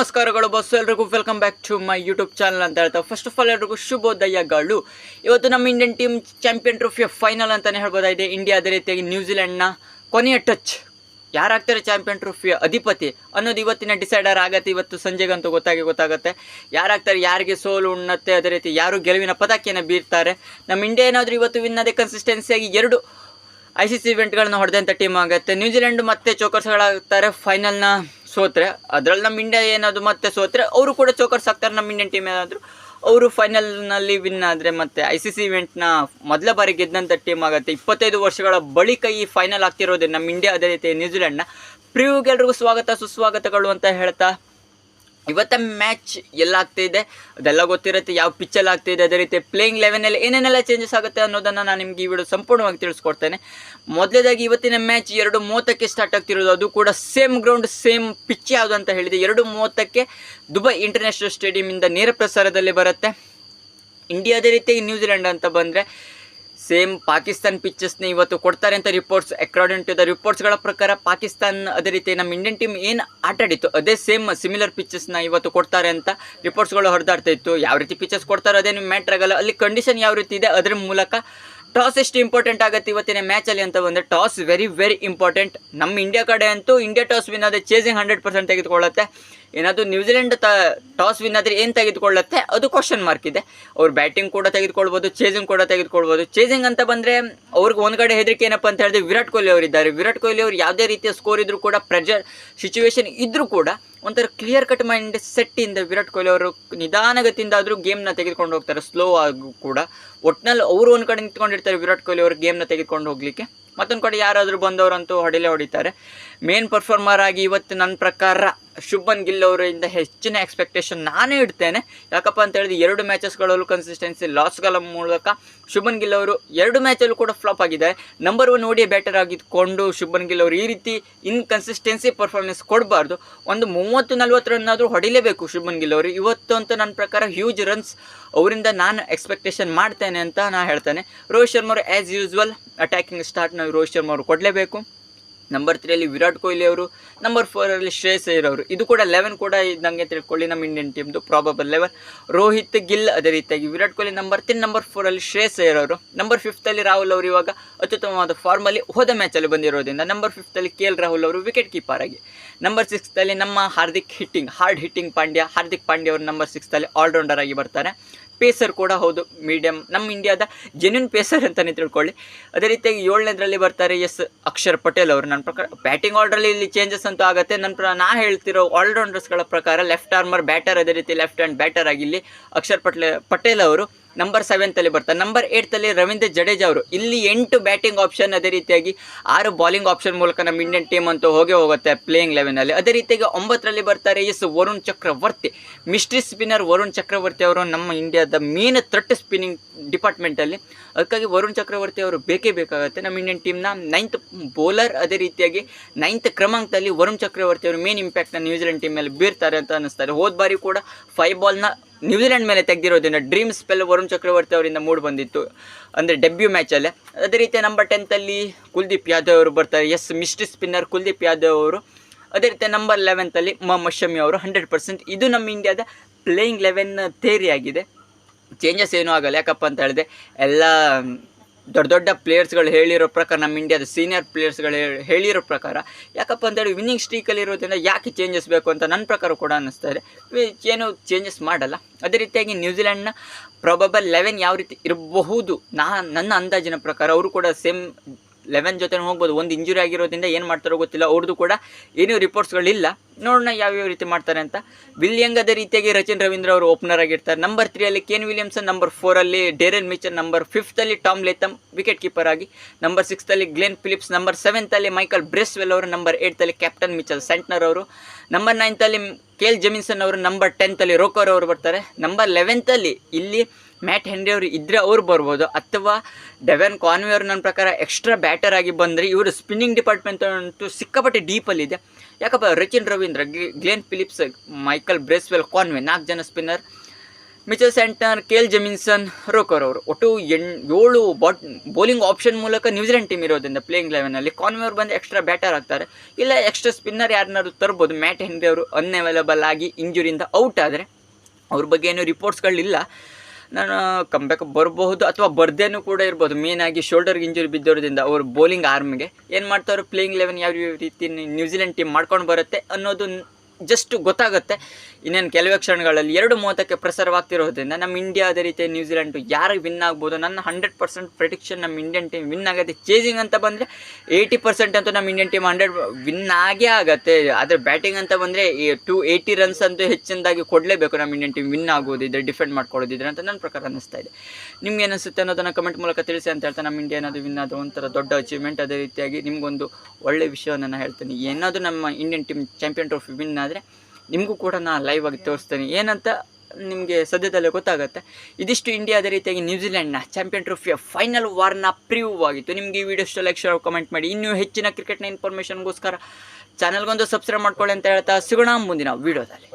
ನಮಸ್ಕಾರಗಳು ಬಸ್ಸು, ಎಲ್ರಿಗೂ welcome back to my YouTube channel ಅಂತ ಹೇಳ್ತಾ. ಫಸ್ಟ್ ಆಫ್ ಆಲ್ ಎಲ್ರಿಗೂ ಶುಭೋದಯಗಳು. ಇವತ್ತು ನಮ್ಮ ಇಂಡಿಯನ್ ಟೀಮ್ ಚಾಂಪಿಯನ್ ಟ್ರೋಫಿಯ ಫೈನಲ್ ಅಂತಲೇ ಹೇಳ್ಬೋದಾಗಿದೆ. ಇಂಡಿಯಾ ಅದೇ ರೀತಿಯಾಗಿ ನ್ಯೂಜಿಲೆಂಡ್ನ ಕೊನೆಯ ಟಚ್ ಯಾರಾಗ್ತಾರೆ ಚಾಂಪಿಯನ್ ಟ್ರೋಫಿಯ ಅಧಿಪತಿ ಅನ್ನೋದು ಇವತ್ತಿನ ಡಿಸೈಡರ್ ಆಗತ್ತೆ. ಇವತ್ತು ಸಂಜೆಗಂತೂ ಗೊತ್ತಾಗಿ ಗೊತ್ತಾಗುತ್ತೆ. ಯಾರಾಗ್ತಾರೆ, ಯಾರಿಗೆ ಸೋಲು, ಉಣ್ಣತ್ತೆ, ಅದೇ ರೀತಿ ಯಾರು ಗೆಲುವಿನ ಪದಾಕಿಯನ್ನು ಬೀರ್ತಾರೆ. ನಮ್ಮ ಇಂಡಿಯಾ ಏನಾದರೂ ಇವತ್ತು ವಿನ್ ಅದೇ ಕನ್ಸಿಸ್ಟೆನ್ಸಿಯಾಗಿ ಎರಡು ಐ ಸಿ ಸಿ ಇವೆಂಟ್ಗಳನ್ನು ಹೊಡೆದಂಥ ಟೀಮ್ ಆಗುತ್ತೆ. ನ್ಯೂಜಿಲೆಂಡ್ ಮತ್ತೆ ಚೋಕರ್ಸ್ಗಳಾಗ್ತಾರೆ. ಫೈನಲ್ನ ಸೋತ್ರೆ, ಅದರಲ್ಲಿ ನಮ್ಮ ಇಂಡಿಯಾ ಏನಾದ್ರು ಮತ್ತೆ ಸೋತ್ರೆ, ಅವರು ಕೂಡ ಚೋಕರ್ಸ್ ಆಗ್ತಾರೆ ನಮ್ಮ ಇಂಡಿಯನ್ ಟೀಮ್ ಏನಾದರೂ. ಅವರು ಫೈನಲ್ನಲ್ಲಿ ವಿನ್ ಆದರೆ ಮತ್ತೆ ಐ ಸಿ ಸಿ ಇವೆಂಟ್ನ ಮೊದಲ ಬಾರಿ ಗೆದ್ದಂಥ ಟೀಮ್ ಆಗುತ್ತೆ. ಇಪ್ಪತ್ತೈದು ವರ್ಷಗಳ ಬಳಿಕ ಈ ಫೈನಲ್ ಆಗ್ತಿರೋದೇ ನಮ್ಮ ಇಂಡಿಯಾ ಅದೇ ರೀತಿ ನ್ಯೂಜಿಲೆಂಡ್ನ ಪ್ರಿವ್ಯೂಗೆ ಎಲ್ರಿಗೂ ಸ್ವಾಗತ, ಸುಸ್ವಾಗತಗಳು ಅಂತ ಹೇಳ್ತಾ ಇವತ್ತ ಮ್ಯಾಚ್ ಎಲ್ಲ ಇದೆ. ಅದೆಲ್ಲ ಗೊತ್ತಿರುತ್ತೆ ಯಾವ ಪಿಚ್ಚಲ್ಲಿ ಆಗ್ತಿದೆ ಅದೇ ರೀತಿ ಪ್ಲೇಯಿಂಗ್ ಲೆವೆನಲ್ಲಿ ಏನೇನೆಲ್ಲ ಚೇಂಜಸ್ ಆಗುತ್ತೆ ಅನ್ನೋದನ್ನು ನಾನು ನಿಮಗೆ ಈ ವಿಡಿಯೋ ಸಂಪೂರ್ಣವಾಗಿ ತಿಳಿಸ್ಕೊಡ್ತೇನೆ. ಮೊದಲೇದಾಗಿ ಇವತ್ತಿನ ಮ್ಯಾಚ್ ಎರಡು ಮೂವತ್ತಕ್ಕೆ ಸ್ಟಾರ್ಟ್ ಆಗ್ತಿರೋದು. ಅದು ಕೂಡ ಸೇಮ್ ಗ್ರೌಂಡ್ ಸೇಮ್ ಪಿಚ್ ಯಾವುದು ಅಂತ ಹೇಳಿದೆ ಎರಡು ಮೂವತ್ತಕ್ಕೆ ದುಬೈ ಇಂಟರ್ನ್ಯಾಷನಲ್ ಸ್ಟೇಡಿಯಮಿಂದ ನೇರ ಪ್ರಸಾರದಲ್ಲಿ ಬರುತ್ತೆ. ಇಂಡಿಯಾದ ರೀತಿಯಾಗಿ ನ್ಯೂಜಿಲೆಂಡ್ ಅಂತ ಬಂದರೆ ಸೇಮ್ ಪಾಕಿಸ್ತಾನ್ ಪಿಚ್ಚಸ್ನ ಇವತ್ತು ಕೊಡ್ತಾರೆ ಅಂತ ರಿಪೋರ್ಟ್ಸ್ ಅಕಾರ್ಡಿಂಗ್ ಟು ದ ರಿಪೋರ್ಟ್ಸ್ಗಳ ಪ್ರಕಾರ ಪಾಕಿಸ್ತಾನ್ ಅದೇ ರೀತಿ ನಮ್ಮ ಇಂಡಿಯನ್ ಟೀಮ್ ಏನು ಆಟ ಆಡಿತ್ತು, ಅದೇ ಸೇಮ್ ಸಿಮಿಲರ್ ಪಿಚ್ಚಸ್ನ ಇವತ್ತು ಕೊಡ್ತಾರೆ ಅಂತ ರಿಪೋರ್ಟ್ಸ್ಗಳು ಹೊರದಾಡ್ತಾ ಇತ್ತು. ಯಾವ ರೀತಿ ಪಿಚ್ಚಸ್ ಕೊಡ್ತಾರೋ ನಿಮ್ಮ ಮ್ಯಾಟ್ರ್ ಆಗಲ್ಲ. ಅಲ್ಲಿ ಕಂಡೀಷನ್ ಯಾವ ರೀತಿ ಇದೆ, ಅದರ ಮೂಲಕ ಟಾಸ್ ಎಷ್ಟು ಇಂಪಾರ್ಟೆಂಟ್ ಆಗುತ್ತೆ ಇವತ್ತಿನ ಮ್ಯಾಚಲ್ಲಿ ಅಂತ ಬಂದರೆ ಟಾಸ್ ವೆರಿ ವೆರಿ ಇಂಪಾರ್ಟೆಂಟ್ ನಮ್ಮ ಇಂಡಿಯಾ ಕಡೆ ಅಂತೂ ಇಂಡಿಯಾ ಟಾಸ್ ವಿನ್ ಆದರೆ ಚೇಸಿಂಗ್ ಹಂಡ್ರೆಡ್ ಪರ್ಸೆಂಟ್ ತೆಗೆದುಕೊಳ್ಳುತ್ತೆ. ಏನಾದರೂ ನ್ಯೂಜಿಲೆಂಡ್ ತ ಟಾಸ್ ವಿನ್ ಆದರೆ ಏನು ತೆಗೆದುಕೊಳ್ಳುತ್ತೆ? ಅದು ಕ್ವಶನ್ ಮಾರ್ಕ್ ಇದೆ. ಅವ್ರು ಬ್ಯಾಟಿಂಗ್ ಕೂಡ ತೆಗೆದುಕೊಳ್ಬೋದು ಚೇಸಿಂಗ್ ಕೂಡ ತೆಗೆದುಕೊಳ್ಬೋದು. ಚೇಸಿಂಗ್ ಅಂತ ಬಂದರೆ ಅವ್ರಿಗೆ ಒಂದು ಕಡೆ ಹೆದರಿಕೆ ಏನಪ್ಪ ಅಂತ ಹೇಳಿದ್ರೆ ವಿರಾಟ್ ಕೊಹ್ಲಿ ಅವರಿದ್ದಾರೆ. ವಿರಾಟ್ ಕೊಹ್ಲಿ ಅವರು ಯಾವುದೇ ರೀತಿಯ ಸ್ಕೋರ್ ಇದ್ದರೂ ಕೂಡ ಪ್ರೆಜರ್ ಸಿಚುವೇಶನ್ ಇದ್ದರೂ ಕೂಡ ಒಂಥರ ಕ್ಲಿಯರ್ ಕಟ್ ಮೈಂಡ್ ಸೆಟ್ಟಿಂದ ವಿರಾಟ್ ಕೊಹ್ಲಿ ಅವರು ನಿಧಾನಗತಿಯಿಂದ ಆದರೂ ಗೇಮ್ನ ತೆಗೆದುಕೊಂಡು ಹೋಗ್ತಾರೆ. ಸ್ಲೋ ಆಗೂ ಕೂಡ. ಒಟ್ಟಿನಲ್ಲಿ ಅವರು ಒಂದು ಕಡೆ ನಿಂತ್ಕೊಂಡಿರ್ತಾರೆ ವಿರಾಟ್ ಕೊಹ್ಲಿ ಅವರು ಗೇಮ್ನ ತೆಗೆದುಕೊಂಡು ಹೋಗಲಿಕ್ಕೆ. ಮತ್ತೊಂದು ಕಡೆ ಯಾರಾದರೂ ಬಂದವರಂತೂ ಹೊಡಿಲೇ ಹೊಡಿತಾರೆ. ಮೇನ್ ಪರ್ಫಾರ್ಮರ್ ಆಗಿ ಇವತ್ತು ನನ್ನ ಪ್ರಕಾರ ಶುಭನ್ ಗಿಲ್ ಅವರಿಂದ ಹೆಚ್ಚಿನ ಎಕ್ಸ್ಪೆಕ್ಟೇಷನ್ ನಾನೇ ಇಡ್ತೇನೆ. ಯಾಕಪ್ಪ ಅಂತ ಹೇಳಿದ್ರೆ ಎರಡು ಮ್ಯಾಚಸ್ಗಳಲ್ಲೂ ಕನ್ಸಿಸ್ಟೆನ್ಸಿ ಲಾಸ್ಗಳ ಮೂಲಕ ಶುಭನ್ ಗಿಲ್ ಅವರು ಎರಡು ಮ್ಯಾಚಲ್ಲೂ ಕೂಡ ಫ್ಲಾಪ್ ಆಗಿದ್ದಾರೆ ನಂಬರ್ ಒನ್ ಓಡಿಯ ಬ್ಯಾಟರ್ ಆಗಿದ್ದುಕೊಂಡು ಶುಭನ್ ಗಿಲ್ ಅವರು ಈ ರೀತಿ ಇನ್ಕನ್ಸಿಸ್ಟೆನ್ಸಿ ಪರ್ಫಾರ್ಮೆನ್ಸ್ ಕೊಡಬಾರ್ದು. ಒಂದು ಮೂವತ್ತು ನಲ್ವತ್ತು ರನ್ ಆದರೂ ಹೊಡಿಲೇಬೇಕು ಶುಭನ್ ಗಿಲ್ ಅವರು. ಇವತ್ತು ಅಂತ ನನ್ನ ಪ್ರಕಾರ ಹ್ಯೂಜ್ ರನ್ಸ್ ಅವರಿಂದ ನಾನು ಎಕ್ಸ್ಪೆಕ್ಟೇಷನ್ ಮಾಡ್ತೇನೆ ಅಂತ ನಾನು ಹೇಳ್ತೇನೆ. ರೋಹಿತ್ ಶರ್ಮಾ ಅವರು ಆ್ಯಸ್ ಯೂಸ್ವಲ್ ಅಟ್ಯಾಕಿಂಗ್ ಸ್ಟಾರ್ಟ್ ನಾವು ರೋಹಿತ್ ಶರ್ಮಾ ಅವರು ಕೊಡಲೇಬೇಕು. ನಂಬರ್ ತ್ರೀಯಲ್ಲಿ ವಿರಾಟ್ ಕೊಹ್ಲಿ ಅವರು ನಂಬರ್ ಫೋರಲ್ಲಿ ಶ್ರೇಯಸ್ ಅಯ್ಯರ್ ಅವರು. ಇದು ಕೂಡ ಲೆವೆನ್ ಕೂಡ ನನಗೆ ತಿಳ್ಕೊಳ್ಳಿ ನಮ್ಮ ಇಂಡಿಯನ್ ಟೀಮ್ದು ಪ್ರಾಬಬಲ್ ಲೆವೆನ್ ರೋಹಿತ್ ಗಿಲ್ ಅದೇ ರೀತಿಯಾಗಿ, Virat Kohli number three number ಫೋರಲ್ಲಿ Shreyas Iyer ಅವರು. ನಂಬರ್ ಫಿಫ್ತಲ್ಲಿ ರಾಹುಲ್ ಅವರು ಇವಾಗ ಅತ್ಯುತ್ತಮವಾದ ಫಾರ್ಮಲ್ಲಿ ಹೋದ ಮ್ಯಾಚಲ್ಲಿ ಬಂದಿರೋದ್ರಿಂದ ನಂಬರ್ ಫಿಫ್ತಲ್ಲಿ ಕೆ ಎಲ್ ರಾಹುಲ್ ಅವರು ವಿಕೆಟ್ ಕೀಪರ್ ಆಗಿ. ನಂಬರ್ ಸಿಕ್ಸ್ತಲ್ಲಿ ನಮ್ಮ Hardik hitting hard hitting Pandya, Hardik Pandya ಅವರು ನಂಬರ್ ಸಿಕ್ಸ್ತಲ್ಲಿ ಆಲ್ರೌಂಡರ್ ಆಗಿ ಬರ್ತಾರೆ. ಪೇಸರ್ ಕೂಡ ಹೌದು ಮೀಡಿಯಂ ನಮ್ಮ ಇಂಡಿಯಾದ ಜೆನ್ಯೂನ್ ಪೇಸರ್ ಅಂತಲೇ ತಿಳ್ಕೊಳ್ಳಿ. ಅದೇ ರೀತಿಯಾಗಿ ಏಳನೇದರಲ್ಲಿ ಬರ್ತಾರೆ ಎಸ್ ಅಕ್ಷರ್ ಪಟೇಲ್ ಅವರು. ನನ್ನ ಪ್ರಕಾರ ಬ್ಯಾಟಿಂಗ್ ಆರ್ಡ್ರಲ್ಲಿ ಇಲ್ಲಿ ಚೇಂಜಸ್ ಅಂತೂ ಆಗುತ್ತೆ. ನನ್ನ ಪ್ರ ನಾ ಹೇಳ್ತಿರೋ ಆಲ್ರೌಂಡರ್ಸ್ಗಳ ಪ್ರಕಾರ ಲೆಫ್ಟ್ ಆರ್ಮರ್ ಬ್ಯಾಟರ್ ಅದೇ ರೀತಿ ಲೆಫ್ಟ್ ಹ್ಯಾಂಡ್ ಬ್ಯಾಟರ್ ಆಗಿ ಇಲ್ಲಿ ಅಕ್ಷರ್ ಪಟೇಲ್ ಪಟೇಲ್ ಅವರು ನಂಬರ್ ಸೆವೆಂತಲ್ಲಿ ಬರ್ತಾರೆ ನಂಬರ್ ಏಯ್ತಲ್ಲಿ ರವೀಂದ್ರ ಜಡೇಜಾ ಅವರು. ಇಲ್ಲಿ ಎಂಟು ಬ್ಯಾಟಿಂಗ್ ಆಪ್ಷನ್ ಅದೇ ರೀತಿಯಾಗಿ ಆರು ಬಾಲಿಂಗ್ ಆಪ್ಷನ್ ಮೂಲಕ ನಮ್ಮ ಇಂಡಿಯನ್ ಟೀಮ್ ಅಂತೂ ಹೋಗೇ ಹೋಗುತ್ತೆ ಪ್ಲೇಯಿಂಗ್ ಲೆವೆನಲ್ಲಿ ಅದೇ ರೀತಿಯಾಗಿ ಒಂಬತ್ತರಲ್ಲಿ ಬರ್ತಾರೆ as Varun Chakravarthy. Mystery spinner Varun Chakravarthy ಅವರು ನಮ್ಮ ಇಂಡಿಯಾದ ಮೇನ್ ಥ್ರೆಟ್ ಸ್ಪಿನ್ನಿಂಗ್ ಡಿಪಾರ್ಟ್ಮೆಂಟಲ್ಲಿ ಅದಕ್ಕಾಗಿ ವರುಣ್ ಚಕ್ರವರ್ತಿ ಅವರು ಬೇಕೇ ಬೇಕಾಗುತ್ತೆ. ನಮ್ಮ ಇಂಡಿಯನ್ ಟೀಮ್ನ ನೈನ್ತ್ ಬೌಲರ್ ಅದೇ ರೀತಿಯಾಗಿ ನೈನ್ತ್ ಕ್ರಮಾಂಕದಲ್ಲಿ ವರುಣ್ ಚಕ್ರವರ್ತಿ ಅವರು ಮೇನ್ ಇಂಪ್ಯಾಕ್ಟ್ನ ನ್ಯೂಜಿಲೆಂಡ್ ಟೀಮ್ ಮೇಲೆ ಬೀರ್ತಾರೆ ಅಂತ ಅನ್ನಿಸ್ತಾರೆ ಹೋದ ಬಾರಿ ಕೂಡ ಫೈವ್ ಬಾಲ್ನ ನ್ಯೂಜಿಲೆಂಡ್ ಮೇಲೆ ತೆಗೆದಿರೋದ್ರಿಂದ ಡ್ರೀಮ್ ಸ್ಪೆಲ್ ವರುಣ್ ಚಕ್ರವರ್ತಿ ಅವರಿಂದ ಮೂಡ್ ಬಂದಿತ್ತು. ಅಂದರೆ ಡೆಬ್ಯೂ ಮ್ಯಾಚಲ್ಲೇ ಅದೇ ರೀತಿ ನಂಬರ್ ಟೆಂತಲ್ಲಿ ಕುಲ್ದೀಪ್ ಯಾದವ್ ಅವರು ಬರ್ತಾರೆ. As mystery spinner Kuldeep Yadav ಅವರು. ಅದೇ ರೀತಿ ನಂಬರ್ ಲೆವೆಂತಲ್ಲಿ ಮೊಹಮ್ಮದ್ ಶಮಿ ಅವರು ಹಂಡ್ರೆಡ್ ಪರ್ಸೆಂಟ್ ಇದು ನಮ್ಮ ಇಂಡಿಯಾದ ಪ್ಲೇಯಿಂಗ್ ಲೆವೆನ್ ಥೇರಿ ಆಗಿದೆ. ಚೇಂಜಸ್ ಏನೂ ಆಗಲ್ಲ. ಯಾಕಪ್ಪ ಅಂತ ಹೇಳಿದೆ ಎಲ್ಲ ದೊಡ್ಡ ದೊಡ್ಡ ಪ್ಲೇಯರ್ಸ್ಗಳು ಹೇಳಿರೋ ಪ್ರಕಾರ, ನಮ್ಮ ಇಂಡಿಯಾದ ಸೀನಿಯರ್ ಪ್ಲೇಯರ್ಸ್ಗಳು ಹೇಳಿರೋ ಪ್ರಕಾರ, ಯಾಕಪ್ಪ ಅಂತೇಳಿ ವಿನ್ನಿಂಗ್ ಸ್ಟ್ರೀಕಲ್ಲಿ ಇರೋದ್ರಿಂದ ಯಾಕೆ ಚೇಂಜಸ್ ಬೇಕು ಅಂತ ನನ್ನ ಪ್ರಕಾರ ಕೂಡ ಅನ್ನಿಸ್ತಾ ಇದೆ. ಏನು ಚೇಂಜಸ್ ಮಾಡಲ್ಲ. ಅದೇ ರೀತಿಯಾಗಿ ನ್ಯೂಜಿಲೆಂಡ್ನ ಪ್ರೊಬಬಲ್ ಲೆವೆನ್ ಯಾವ ರೀತಿ ಇರಬಹುದು, ನಾ, ನನ್ನ ಅಂದಾಜಿನ ಪ್ರಕಾರ, ಅವರು ಕೂಡ ಸೇಮ್ ಲೆವೆನ್ ಜೊತೆ ಹೋಗ್ಬೋದು. ಒಂದು ಇಂಜುರಿ ಆಗಿರೋದ್ರಿಂದ ಏನು ಮಾಡ್ತಾರೋ ಗೊತ್ತಿಲ್ಲ. ಅವ್ರದ್ದು ಕೂಡ ಏನೂ ರಿಪೋರ್ಟ್ಸ್ಗಳಿಲ್ಲ ನೋಡೋಣ ಯಾವ್ಯಾವ ರೀತಿ ಮಾಡ್ತಾರೆ ಅಂತ. ವಿಲಿಯಂಗ್ ಅದೇ ರೀತಿಯಾಗಿ ರಚಿನ್ ರವೀಂದ್ರ ಅವರು ಓಪನರ್ ಆಗಿರ್ತಾರೆ. ನಂಬರ್ ತ್ರೀಯಲ್ಲಿ ಕೇನ್ ವಿಲಿಯಮ್ಸನ್ ನಂಬರ್ ಫೋರಲ್ಲಿ ಡೇರನ್ ಮಿಚನ್ ನಂಬರ್ ಫಿಫ್ತಲ್ಲಿ ಟಾಮ್ ಲೇತಮ್ ವಿಕೆಟ್ ಕೀಪರ್ ಆಗಿ ನಂಬರ್ ಸಿಕ್ಸ್ತಲ್ಲಿ ಗ್ಲೆನ್ ಫಿಲಿಪ್ಸ್ ನಂಬರ್ ಸೆವೆಂತಲ್ಲಿ ಮೈಕಲ್ ಬ್ರೆಸ್ವೆಲ್ ಅವರು ನಂಬರ್ ಏಯ್ತಲ್ಲಿ ಕ್ಯಾಪ್ಟನ್ ಮಿಚಲ್ ಸೆಂಟ್ನರ್ ಅವರು ನಂಬರ್ ನೈನ್ತಲ್ಲಿ ಕೇಲ್ ಜಮಿನ್ಸನ್ ಅವರು ನಂಬರ್ ಟೆಂತಲ್ಲಿ ರೋಕರ್ ಅವರು ಬರ್ತಾರೆ. ನಂಬರ್ ಲೆವೆಂತಲ್ಲಿ ಇಲ್ಲಿ ಮ್ಯಾಟ್ ಹೆನ್ರಿ ಅವರು ಇದ್ದರೆ ಅವ್ರು ಬರ್ಬೋದು. ಅಥವಾ ಡೆವೆನ್ ಕಾನ್ವೆ ಅವರು ನನ್ನ ಪ್ರಕಾರ ಎಕ್ಸ್ಟ್ರಾ ಬ್ಯಾಟರ್ ಆಗಿ ಬಂದರೆ ಇವರು ಸ್ಪಿನ್ನಿಂಗ್ ಡಿಪಾರ್ಟ್ಮೆಂಟ್ ಅಂತೂ ಸಿಕ್ಕಾಪಟ್ಟೆ ಡೀಪಲ್ಲಿದೆ ಯಾಕಪ್ಪ, Rachin Ravindra Glenn Phillips, Michael Bracewell, Conway ನಾಲ್ಕು ಜನ spinner Mitchell Santner Kyle Jamieson, Rourke ಅವರು. ಒಟ್ಟು ಎಣ್, ಏಳು ಬಾಟ್ ಬೌಲಿಂಗ್ ಆಪ್ಷನ್ ಮೂಲಕ ನ್ಯೂಜಿಲೆಂಡ್ ಟೀಮ್ ಇರೋದ್ರಿಂದ ಪ್ಲೇಯಿಂಗ್ ಲೆವೆನಲ್ಲಿ ಕಾನ್ವೇರ್ ಬಂದು ಎಕ್ಸ್ಟ್ರಾ ಬ್ಯಾಟರ್ ಆಗ್ತಾರೆ. ಇಲ್ಲ ಎಕ್ಸ್ಟ್ರಾ ಸ್ಪಿನ್ನರ್ ಯಾರನ್ನಾದ್ರು ತರ್ಬೋದು. ಮ್ಯಾಟ್ ಹೆನ್ರಿ ಅವರು ಅನ್ಅವೈಲಬಲ್ ಆಗಿ ಇಂಜುರಿಯಿಂದ ಔಟ್ ಆದರೆ ಅವ್ರ ಬಗ್ಗೆ ಏನು ರಿಪೋರ್ಟ್ಸ್ಗಳಿಲ್ಲ ನಾನು ಕಂಬ್ಯಾಕ್ ಬರಬಹುದು ಅಥವಾ ಬರ್ದೇನೂ ಕೂಡ ಇರ್ಬೋದು. ಮೇನ್ ಆಗಿ ಶೋಲ್ಡರ್ಗೆ ಇಂಜುರಿ ಬಿದ್ದೋದ್ರಿಂದ ಅವರು ಬೌಲಿಂಗ್ ಆರ್ಮ್ಗೆ ಏನು ಮಾಡ್ತಾರೋ? ಪ್ಲೇಯಿಂಗ್ ಲೆವೆನ್ ಯಾವ ರೀತಿ ನ್ಯೂಜಿಲೆಂಡ್ ಟೀಮ್ ಮಾಡ್ಕೊಂಡು ಬರುತ್ತೆ ಅನ್ನೋದು ಜಸ್ಟ್ ಗೊತ್ತಾಗುತ್ತೆ. ಇನ್ನೇನು ಕೆಲವೇ ಕ್ಷಣಗಳಲ್ಲಿ ಎರಡು ಮೂವತ್ತಕ್ಕೆ ಪ್ರಸಾರವಾಗ್ತಿರೋದ್ರಿಂದ ನಮ್ಮ ಇಂಡಿಯಾ ಅದೇ ರೀತಿ ನ್ಯೂಜಿಲೆಂಡ್ ಯಾರಿಗೆ ವಿನ್ ಆಗ್ಬೋದು ನನ್ನ ಹಂಡ್ರೆಡ್ ಪರ್ಸೆಂಟ್ ಪ್ರೆಡಿಕ್ಷನ್ ನಮ್ಮ ಇಂಡಿಯನ್ ಟೀಮ್ ವಿನ್ ಆಗುತ್ತೆ. ಚೇಸಿಂಗ್ ಅಂತ ಬಂದರೆ ಏಯ್ಟಿ ಪರ್ಸೆಂಟ್ ಅಂತೂ ನಮ್ಮ ಇಂಡಿಯನ್ ಟೀಮ್ ಹಂಡ್ರೆಡ್ ವಿನ್ ಆಗೇ ಆಗುತ್ತೆ. ಆದರೆ ಬ್ಯಾಟಿಂಗ್ ಅಂತ ಬಂದರೆ ಟು ಏಯ್ಟಿ ರನ್ಸ್ ಅಂತೂ ಹೆಚ್ಚಿನದಾಗಿ ಕೊಡಲೇಬೇಕು ನಮ್ಮ ಇಂಡಿಯನ್ ಟೀಮ್ ವಿನ್ ಆಗೋದಿದ್ರೆ ಡಿಫೆಂಡ್ ಮಾಡ್ಕೊಳ್ಳೋದಿದ್ರೆ ಅಂತ ನನ್ನ ಪ್ರಕಾರ ಅನ್ನಿಸ್ತಾ ಇದೆ. ನಿಮ್ಗೆ ಏನಿಸುತ್ತೆ ಅನ್ನೋದನ್ನು ಕಮೆಂಟ್ ಮೂಲಕ ತಿಳಿಸಿ ಅಂತ ಹೇಳ್ತಾ ನಮ್ಮ ಇಂಡಿಯಾ ಅನ್ನೋದು ವಿನ್ ಆದ ಒಂಥರ ದೊಡ್ಡ ಅಚೀವ್ಮೆಂಟ್ ಅದೇ ರೀತಿಯಾಗಿ ನಿಮಗೊಂದು ಒಳ್ಳೆ ವಿಷಯವನ್ನು ನಾನು ಹೇಳ್ತೀನಿ. ಏನಾದರೂ ನಮ್ಮ Indian team champion trophy win ಆದರೆ ನಿಮಗೂ ಕೂಡ ನಾನು ಲೈವ್ ಆಗಿ ತೋರಿಸ್ತೇನೆ. ಏನಂತ ನಿಮಗೆ ಸದ್ಯದಲ್ಲೇ ಗೊತ್ತಾಗುತ್ತೆ. ಇದಿಷ್ಟು ಇಂಡಿಯಾದ ರೀತಿಯಾಗಿ ನ್ಯೂಜಿಲೆಂಡ್ನ ಚಾಂಪಿಯನ್ ಟ್ರೋಫಿಯ ಫೈನಲ್ ವಾರ್ನ ಪ್ರಿವ್ಯೂ ಆಗಿತ್ತು. ನಿಮಗೆ ಈ ವಿಡಿಯೋ ಇಷ್ಟ ಲೈಕ್ ಶೇರ್ ಕಮೆಂಟ್ ಮಾಡಿ. ಇನ್ನೂ ಹೆಚ್ಚಿನ ಕ್ರಿಕೆಟ್ನ ಇನ್ಫಾರ್ಮೇಷನ್ಗೋಸ್ಕರ ಚಾನಲ್ಗೊಂದು ಸಬ್ಸ್ಕ್ರೈಬ್ ಮಾಡ್ಕೊಳ್ಳಿ ಅಂತ ಹೇಳ್ತಾ ಸಿಗೋಣ ಮುಂದಿನ ವೀಡಿಯೋದಲ್ಲಿ